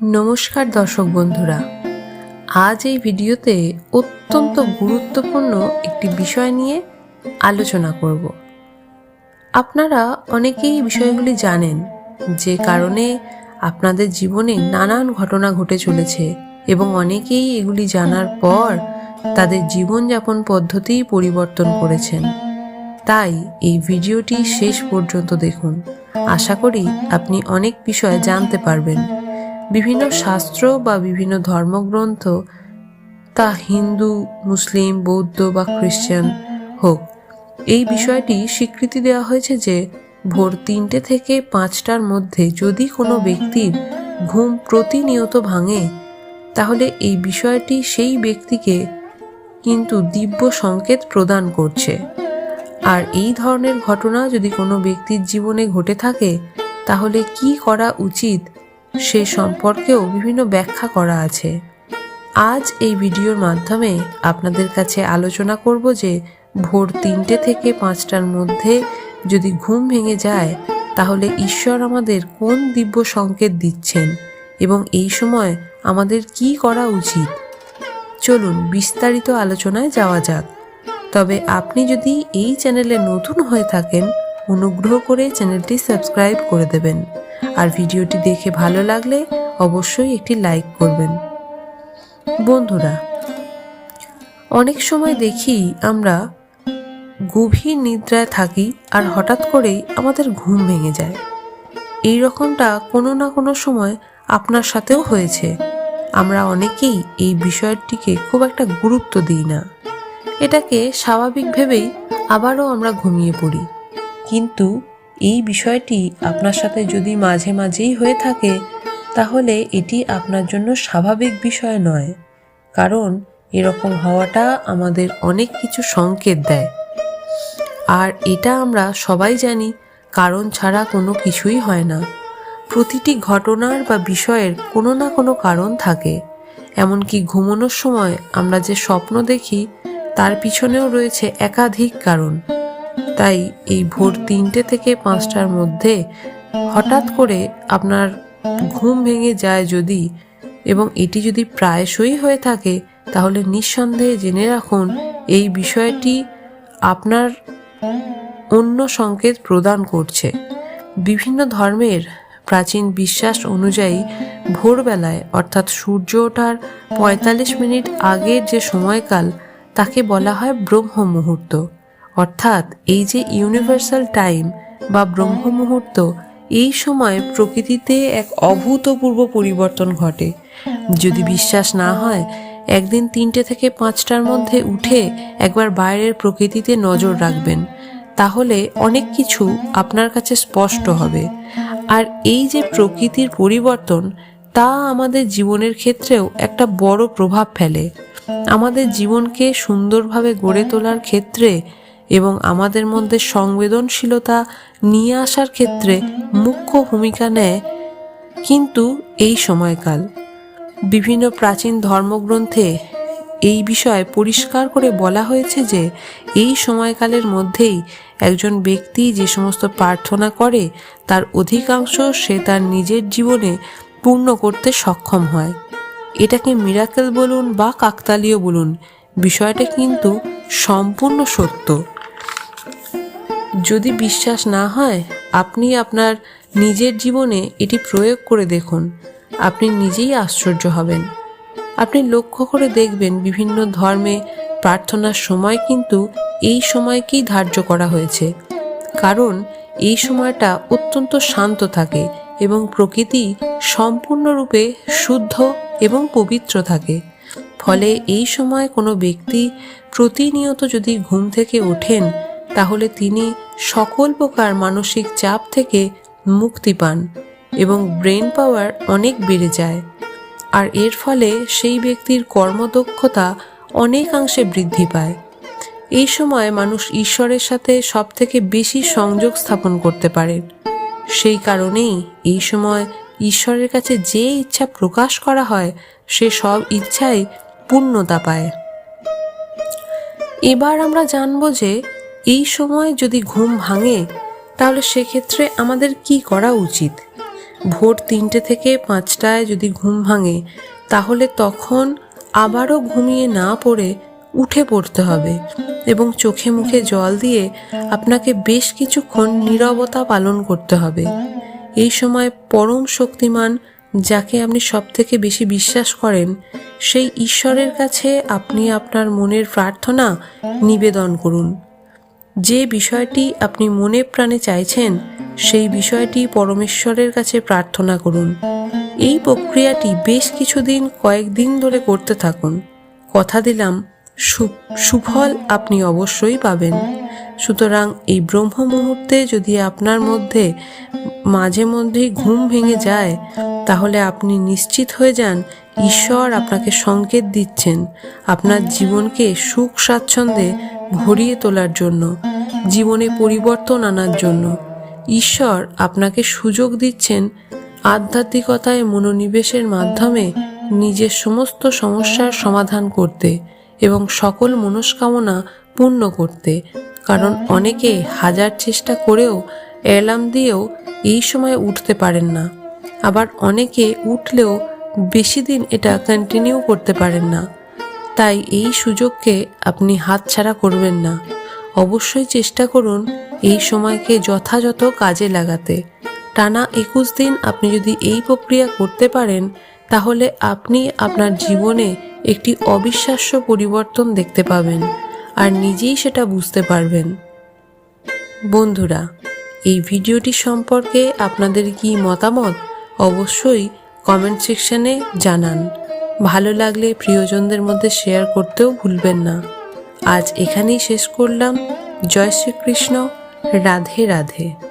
নমস্কার দর্শক বন্ধুরা। আজ এই ভিডিওতে অত্যন্ত গুরুত্বপূর্ণ একটি বিষয় নিয়ে আলোচনা করব। আপনারা অনেকেই বিষয়গুলি জানেন, যে কারণে আপনাদের জীবনে নানান ঘটনা ঘটে চলেছে এবং অনেকেই এগুলি জানার পর তাদের জীবনযাপন পদ্ধতি পরিবর্তন করেছেন। তাই এই ভিডিওটি শেষ পর্যন্ত দেখুন। আশা করি আপনি অনেক বিষয় জানতে পারবেন। বিভিন্ন শাস্ত্র বা বিভিন্ন ধর্মগ্রন্থ, তা হিন্দু, মুসলিম, বৌদ্ধ বা খ্রিস্টান হোক। এই বিষয়টি স্বীকৃতি দেওয়া হয়েছে যে, ভোর তিনটে থেকে পাঁচটার মধ্যে যদি কোনো ব্যক্তির ঘুম প্রতিনিয়ত ভাঙে, তাহলে এই বিষয়টি সেই ব্যক্তিকে কিন্তু দিব্য সংকেত প্রদান করছে। আর এই ধরনের ঘটনা যদি কোনো ব্যক্তির জীবনে ঘটে থাকে, তাহলে কি করা উচিত সে সম্পর্কেও বিভিন্ন ব্যাখ্যা করা আছে। আজ এই ভিডিওর মাধ্যমে আপনাদের কাছে আলোচনা করব যে ভোর তিনটে থেকে পাঁচটার মধ্যে যদি ঘুম ভেঙে যায়, তাহলে ঈশ্বর আমাদের কোন দিব্য সংকেত দিচ্ছেন এবং এই সময় আমাদের কি করা উচিত? চলুন বিস্তারিত আলোচনায় যাওয়া যাক। তবে আপনি যদি এই চ্যানেলে নতুন হয়ে থাকেন, অনুগ্রহ করে চ্যানেলটি সাবস্ক্রাইব করে দেবেন। আর ভিডিওটি দেখে ভালো লাগলে অবশ্যই একটি লাইক করবেন। বন্ধুরা, অনেক সময় দেখি আমরা গভীর নিদ্রায় থাকি আর হঠাৎ করেই আমাদের ঘুম ভেঙে যায়। এই রকমটা কোনো না কোনো সময় আপনার সাথেও হয়েছে। আমরা অনেকেই এই বিষয়টিকে খুব একটা গুরুত্ব দিই না। এটাকে স্বাভাবিক ভেবেই আবারও আমরা ঘুমিয়ে পড়ি। কিন্তু এই বিষয়টি আপনার সাথে যদি মাঝে মাঝেই হয়ে থাকে, তাহলে এটি আপনার জন্য স্বাভাবিক বিষয় নয়। কারণ এরকম হওয়াটা আমাদের অনেক কিছু সংকেত দেয়। আর এটা আমরা সবাই জানি, কারণ ছাড়া কোনো কিছুই হয় না। প্রতিটি ঘটনার বা বিষয়ের কোনো না কোনো কারণ থাকে। এমনকি ঘুমানোর সময় আমরা যে স্বপ্ন দেখি, তার পিছনেও রয়েছে একাধিক কারণ। তাই এই ভোর তিনটে থেকে পাঁচটার মধ্যে হঠাৎ করে আপনার ঘুম ভেঙে যায় যদি এবং এটি যদি প্রায়শই হয়ে থাকে, তাহলে নিঃসন্দেহে জেনে রাখুন এই বিষয়টি আপনার অন্য সংকেত প্রদান করছে। বিভিন্ন ধর্মের প্রাচীন বিশ্বাস অনুযায়ী ভোরবেলায়, অর্থাৎ সূর্য ওঠার পঁয়তাল্লিশ মিনিট আগের যে সময়কাল, তাকে বলা হয় ব্রহ্ম মুহূর্ত অর্থাৎ এই যে ইউনিভার্সাল টাইম বা ব্রহ্ম মুহূর্ত এই সময় প্রকৃতিতে এক অভূতপূর্ব পরিবর্তন ঘটে। যদি বিশ্বাস না হয়, একদিন তিনটে থেকে পাঁচটার মধ্যে উঠে একবার বাইরের প্রকৃতিতে নজর রাখবেন। তাহলে অনেক কিছু আপনার কাছে স্পষ্ট হবে। আর এই যে প্রকৃতির পরিবর্তন, তা আমাদের জীবনের ক্ষেত্রেও একটা বড় প্রভাব ফেলে। আমাদের জীবনকে সুন্দরভাবে গড়ে তোলার ক্ষেত্রে এবং আমাদের মধ্যে সংবেদনশীলতা নিয়ে আসার ক্ষেত্রে মুখ্য ভূমিকা নেয় কিন্তু এই সময়কাল। বিভিন্ন প্রাচীন ধর্মগ্রন্থে এই বিষয়ে পরিষ্কার করে বলা হয়েছে যে, এই সময়কালের মধ্যেই একজন ব্যক্তি যে সমস্ত প্রার্থনা করে, তার অধিকাংশ সে তার নিজের জীবনে পূর্ণ করতে সক্ষম হয়। এটাকে মিরাকেল বলুন বা কাকতালীয় বলুন, বিষয়টা কিন্তু সম্পূর্ণ সত্য। যদি বিশ্বাস না হয়, আপনি আপনার নিজের জীবনে এটি প্রয়োগ করে দেখুন। আপনি নিজেই আশ্চর্য হবেন। আপনি লক্ষ্য করে দেখবেন বিভিন্ন ধর্মে প্রার্থনার সময় কিন্তু এই সময়কেই ধার্য করা হয়েছে। কারণ এই সময়টা অত্যন্ত শান্ত থাকে এবং প্রকৃতি সম্পূর্ণরূপে শুদ্ধ এবং পবিত্র থাকে। ফলে এই সময় কোনো ব্যক্তি প্রতিনিয়ত যদি ঘুম থেকে ওঠেন তাহলে তিনি সকল প্রকার মানসিক চাপ থেকে মুক্তি পান এবং ব্রেন পাওয়ার অনেক বেড়ে যায়। আর এর ফলে সেই ব্যক্তির কর্মদক্ষতা অনেকাংশে বৃদ্ধি পায়। এই সময় মানুষ ঈশ্বরের সাথে সব থেকে বেশি সংযোগ স্থাপন করতে পারে। সেই কারণেই এই সময় ঈশ্বরের কাছে যে ইচ্ছা প্রকাশ করা হয়, সে সব ইচ্ছাই পূর্ণতা পায়। এবার আমরা জানব যে এই সময় যদি ঘুম ভাঙে, তাহলে সেক্ষেত্রে আমাদের কি করা উচিত? ভোর তিনটে থেকে পাঁচটায় যদি ঘুম ভাঙে, তাহলে তখন আবারও ঘুমিয়ে না পড়ে উঠে পড়তে হবে এবং চোখে মুখে জল দিয়ে আপনাকে বেশ কিছুক্ষণ নীরবতা পালন করতে হবে। এই সময় পরম শক্তিমান যাকে আপনি সব থেকে বেশি বিশ্বাস করেন, সেই ঈশ্বরের কাছে আপনি আপনার মনের প্রার্থনা নিবেদন করুন। যে বিষয়টি আপনি মনে প্রাণে চাইছেন, সেই বিষয়টি পরমেশ্বরের কাছে প্রার্থনা করুন। এই প্রক্রিয়াটি বেশ কিছুদিন কয়েকদিন ধরে করতে থাকুন। কথা দিলাম সুফল আপনি অবশ্যই পাবেন। সুতরাং এই ব্রহ্ম মুহূর্তে যদি আপনার মধ্যে মাঝে মধ্যেই ঘুম ভেঙে যায়, তাহলে আপনি নিশ্চিত হয়ে যান ঈশ্বর আপনাকে সংকেত দিচ্ছেন আপনার জীবনকে সুখ স্বাচ্ছন্দ্যে ভরিয়ে তোলার জন্য, জীবনে পরিবর্তন আনার জন্য। ঈশ্বর আপনাকে সুযোগ দিচ্ছেন আধ্যাত্মিকতায় মনোনিবেশের মাধ্যমে নিজের সমস্ত সমস্যার সমাধান করতে। এবং সকল মনস্কামনা পূর্ণ করতে, কারণ অনেকে হাজার চেষ্টা করেও অ্যালার্ম দিয়েও এই সময় উঠতে পারেন না। আবার অনেকে উঠলেও বেশি দিন এটা কন্টিনিউ করতে পারেন না। তাই এই সুযোগকে আপনি হাতছাড়া করবেন না। অবশ্যই চেষ্টা করুন এই সময়কে যথাযথ কাজে লাগাতে। টানা একুশ দিন আপনি যদি এই প্রক্রিয়া করতে পারেন তাহলে আপনি আপনার জীবনে একটি অবিশ্বাস্য পরিবর্তন দেখতে পাবেন আর নিজেই সেটা বুঝতে পারবেন। বন্ধুরা, এই ভিডিওটি সম্পর্কে আপনাদের কি মতামত অবশ্যই কমেন্ট সেকশনে জানান। ভালো লাগলে প্রিয়জনদের মধ্যে শেয়ার করতেও ভুলবেন না। আজ এখানেই শেষ করলাম। জয় শ্রীকৃষ্ণ। রাধে রাধে।